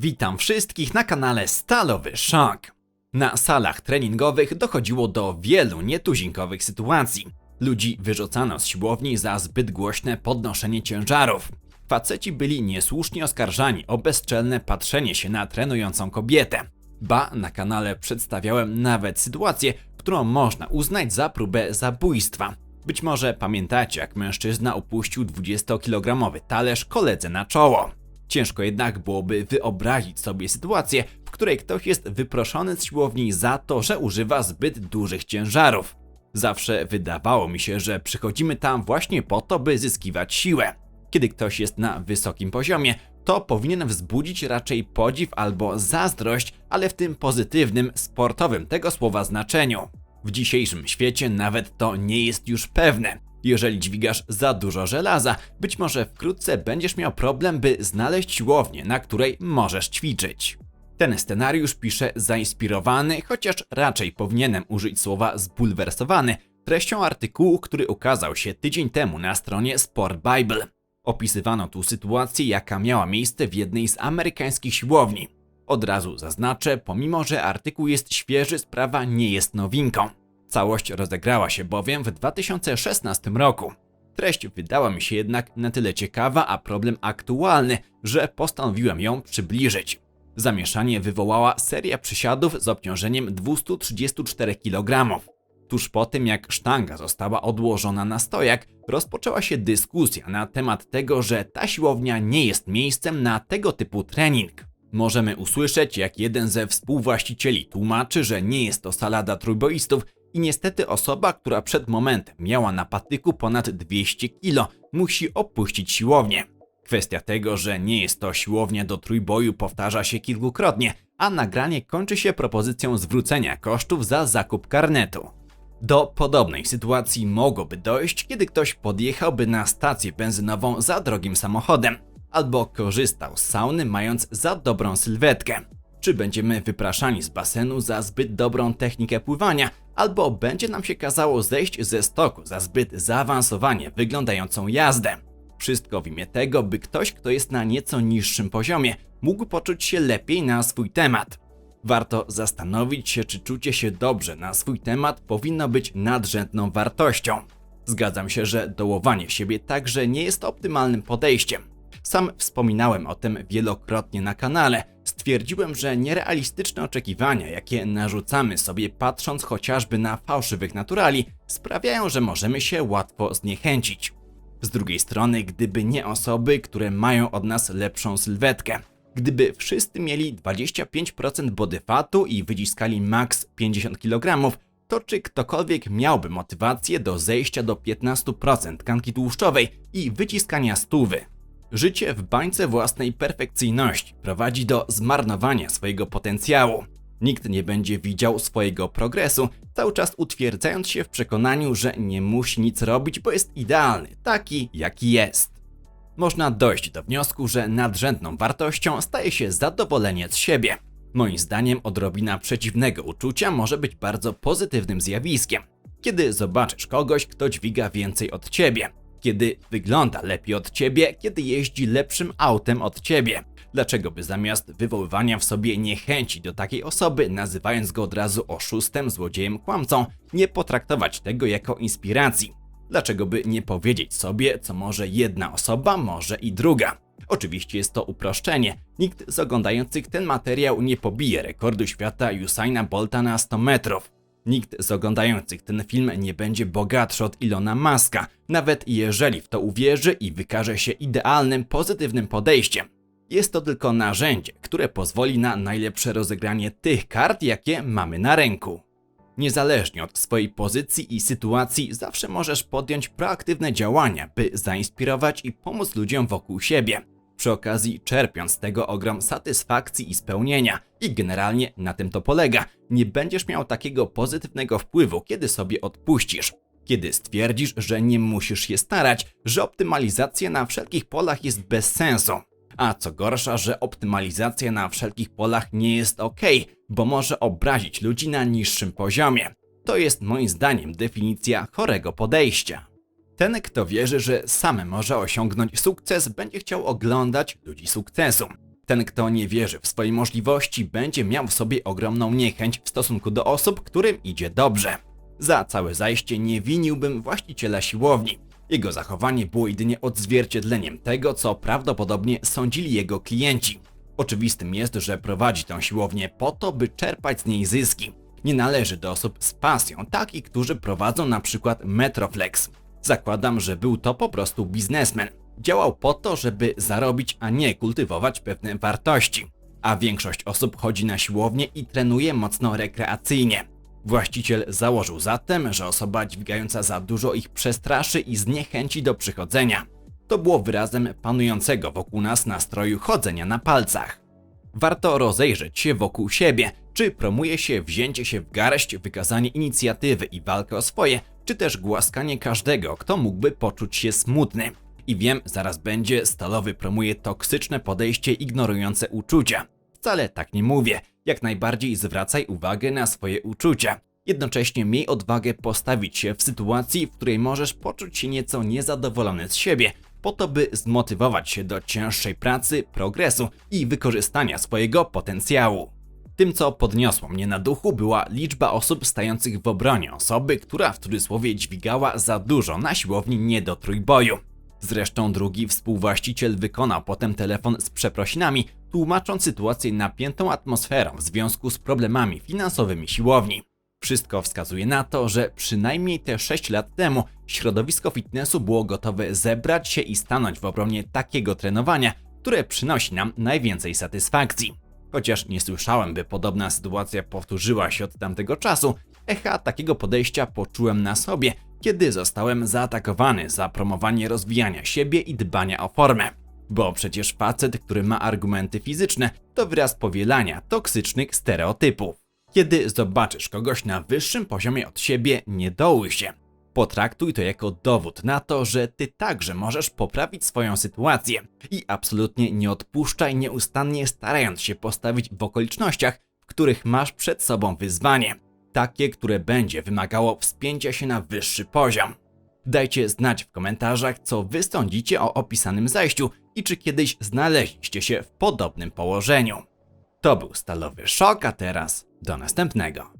Witam wszystkich na kanale Stalowy Szok. Na salach treningowych dochodziło do wielu nietuzinkowych sytuacji. Ludzi wyrzucano z siłowni za zbyt głośne podnoszenie ciężarów. Faceci byli niesłusznie oskarżani o bezczelne patrzenie się na trenującą kobietę. Ba, na kanale przedstawiałem nawet sytuację, którą można uznać za próbę zabójstwa. Być może pamiętacie, jak mężczyzna upuścił 20-kilogramowy talerz koledze na czoło. Ciężko jednak byłoby wyobrazić sobie sytuację, w której ktoś jest wyproszony z siłowni za to, że używa zbyt dużych ciężarów. Zawsze wydawało mi się, że przychodzimy tam właśnie po to, by zyskiwać siłę. Kiedy ktoś jest na wysokim poziomie, to powinien wzbudzić raczej podziw albo zazdrość, ale w tym pozytywnym, sportowym tego słowa znaczeniu. W dzisiejszym świecie nawet to nie jest już pewne. Jeżeli dźwigasz za dużo żelaza, być może wkrótce będziesz miał problem, by znaleźć siłownię, na której możesz ćwiczyć. Ten scenariusz pisze zainspirowany, chociaż raczej powinienem użyć słowa zbulwersowany, treścią artykułu, który ukazał się tydzień temu na stronie Sport Bible. Opisywano tu sytuację, jaka miała miejsce w jednej z amerykańskich siłowni. Od razu zaznaczę, pomimo że artykuł jest świeży, sprawa nie jest nowinką. Całość rozegrała się bowiem w 2016 roku. Treść wydała mi się jednak na tyle ciekawa, a problem aktualny, że postanowiłem ją przybliżyć. Zamieszanie wywołała seria przysiadów z obciążeniem 234 kg. Tuż po tym, jak sztanga została odłożona na stojak, rozpoczęła się dyskusja na temat tego, że ta siłownia nie jest miejscem na tego typu trening. Możemy usłyszeć, jak jeden ze współwłaścicieli tłumaczy, że nie jest to salada trójboistów i niestety osoba, która przed momentem miała na patyku ponad 200 kg, musi opuścić siłownię. Kwestia tego, że nie jest to siłownia do trójboju powtarza się kilkukrotnie, a nagranie kończy się propozycją zwrócenia kosztów za zakup karnetu. Do podobnej sytuacji mogłoby dojść, kiedy ktoś podjechałby na stację benzynową za drogim samochodem, albo korzystał z sauny mając za dobrą sylwetkę. Czy będziemy wypraszani z basenu za zbyt dobrą technikę pływania, albo będzie nam się kazało zejść ze stoku za zbyt zaawansowanie wyglądającą jazdę. Wszystko w imię tego, by ktoś, kto jest na nieco niższym poziomie, mógł poczuć się lepiej na swój temat. Warto zastanowić się, czy czucie się dobrze na swój temat powinno być nadrzędną wartością. Zgadzam się, że dołowanie siebie także nie jest optymalnym podejściem. Sam wspominałem o tym wielokrotnie na kanale. Stwierdziłem, że nierealistyczne oczekiwania, jakie narzucamy sobie patrząc chociażby na fałszywych naturali, sprawiają, że możemy się łatwo zniechęcić. Z drugiej strony, gdyby nie osoby, które mają od nas lepszą sylwetkę, gdyby wszyscy mieli 25% body fatu i wyciskali max 50 kg, to czy ktokolwiek miałby motywację do zejścia do 15% tkanki tłuszczowej i wyciskania stówy? Życie w bańce własnej perfekcyjności prowadzi do zmarnowania swojego potencjału. Nikt nie będzie widział swojego progresu, cały czas utwierdzając się w przekonaniu, że nie musi nic robić, bo jest idealny, taki jaki jest. Można dojść do wniosku, że nadrzędną wartością staje się zadowolenie z siebie. Moim zdaniem odrobina przeciwnego uczucia może być bardzo pozytywnym zjawiskiem. Kiedy zobaczysz kogoś, kto dźwiga więcej od ciebie, kiedy wygląda lepiej od ciebie, kiedy jeździ lepszym autem od ciebie. Dlaczego by zamiast wywoływania w sobie niechęci do takiej osoby, nazywając go od razu oszustem, złodziejem, kłamcą, nie potraktować tego jako inspiracji? Dlaczego by nie powiedzieć sobie, co może jedna osoba, może i druga? Oczywiście jest to uproszczenie. Nikt z oglądających ten materiał nie pobije rekordu świata Usaina Bolta na 100 metrów. Nikt z oglądających ten film nie będzie bogatszy od Ilona Maska, nawet jeżeli w to uwierzy i wykaże się idealnym, pozytywnym podejściem. Jest to tylko narzędzie, które pozwoli na najlepsze rozegranie tych kart, jakie mamy na ręku. Niezależnie od swojej pozycji i sytuacji, zawsze możesz podjąć proaktywne działania, by zainspirować i pomóc ludziom wokół siebie. Przy okazji czerpiąc z tego ogrom satysfakcji i spełnienia. I generalnie na tym to polega. Nie będziesz miał takiego pozytywnego wpływu, kiedy sobie odpuścisz. Kiedy stwierdzisz, że nie musisz się starać, że optymalizacja na wszelkich polach jest bez sensu. A co gorsza, że optymalizacja na wszelkich polach nie jest ok, bo może obrazić ludzi na niższym poziomie. To jest moim zdaniem definicja chorego podejścia. Ten, kto wierzy, że sam może osiągnąć sukces, będzie chciał oglądać ludzi sukcesu. Ten, kto nie wierzy w swoje możliwości, będzie miał w sobie ogromną niechęć w stosunku do osób, którym idzie dobrze. Za całe zajście nie winiłbym właściciela siłowni. Jego zachowanie było jedynie odzwierciedleniem tego, co prawdopodobnie sądzili jego klienci. Oczywistym jest, że prowadzi tę siłownię po to, by czerpać z niej zyski. Nie należy do osób z pasją, takich, którzy prowadzą na przykład Metroflex. Zakładam, że był to po prostu biznesmen. Działał po to, żeby zarobić, a nie kultywować pewne wartości. A większość osób chodzi na siłownię i trenuje mocno rekreacyjnie. Właściciel założył zatem, że osoba dźwigająca za dużo ich przestraszy i zniechęci do przychodzenia. To było wyrazem panującego wokół nas nastroju chodzenia na palcach. Warto rozejrzeć się wokół siebie, czy promuje się wzięcie się w garść, wykazanie inicjatywy i walkę o swoje, czy też głaskanie każdego, kto mógłby poczuć się smutny. I wiem, zaraz będzie, Stalowy promuje toksyczne podejście ignorujące uczucia. Wcale tak nie mówię. Jak najbardziej zwracaj uwagę na swoje uczucia. Jednocześnie miej odwagę postawić się w sytuacji, w której możesz poczuć się nieco niezadowolony z siebie, po to by zmotywować się do cięższej pracy, progresu i wykorzystania swojego potencjału. Tym, co podniosło mnie na duchu, była liczba osób stających w obronie osoby, która w cudzysłowie dźwigała za dużo na siłowni nie do trójboju. Zresztą drugi współwłaściciel wykonał potem telefon z przeprosinami, tłumacząc sytuację napiętą atmosferą w związku z problemami finansowymi siłowni. Wszystko wskazuje na to, że przynajmniej te 6 lat temu środowisko fitnessu było gotowe zebrać się i stanąć w obronie takiego trenowania, które przynosi nam najwięcej satysfakcji. Chociaż nie słyszałem, by podobna sytuacja powtórzyła się od tamtego czasu, echa takiego podejścia poczułem na sobie, kiedy zostałem zaatakowany za promowanie rozwijania siebie i dbania o formę. Bo przecież facet, który ma argumenty fizyczne, to wyraz powielania toksycznych stereotypów. Kiedy zobaczysz kogoś na wyższym poziomie od siebie, nie dołuj się. Potraktuj to jako dowód na to, że ty także możesz poprawić swoją sytuację i absolutnie nie odpuszczaj nieustannie starając się postawić w okolicznościach, w których masz przed sobą wyzwanie. Takie, które będzie wymagało wspięcia się na wyższy poziom. Dajcie znać w komentarzach, co wy sądzicie o opisanym zajściu i czy kiedyś znaleźliście się w podobnym położeniu. To był Stalowy Szok, a teraz do następnego.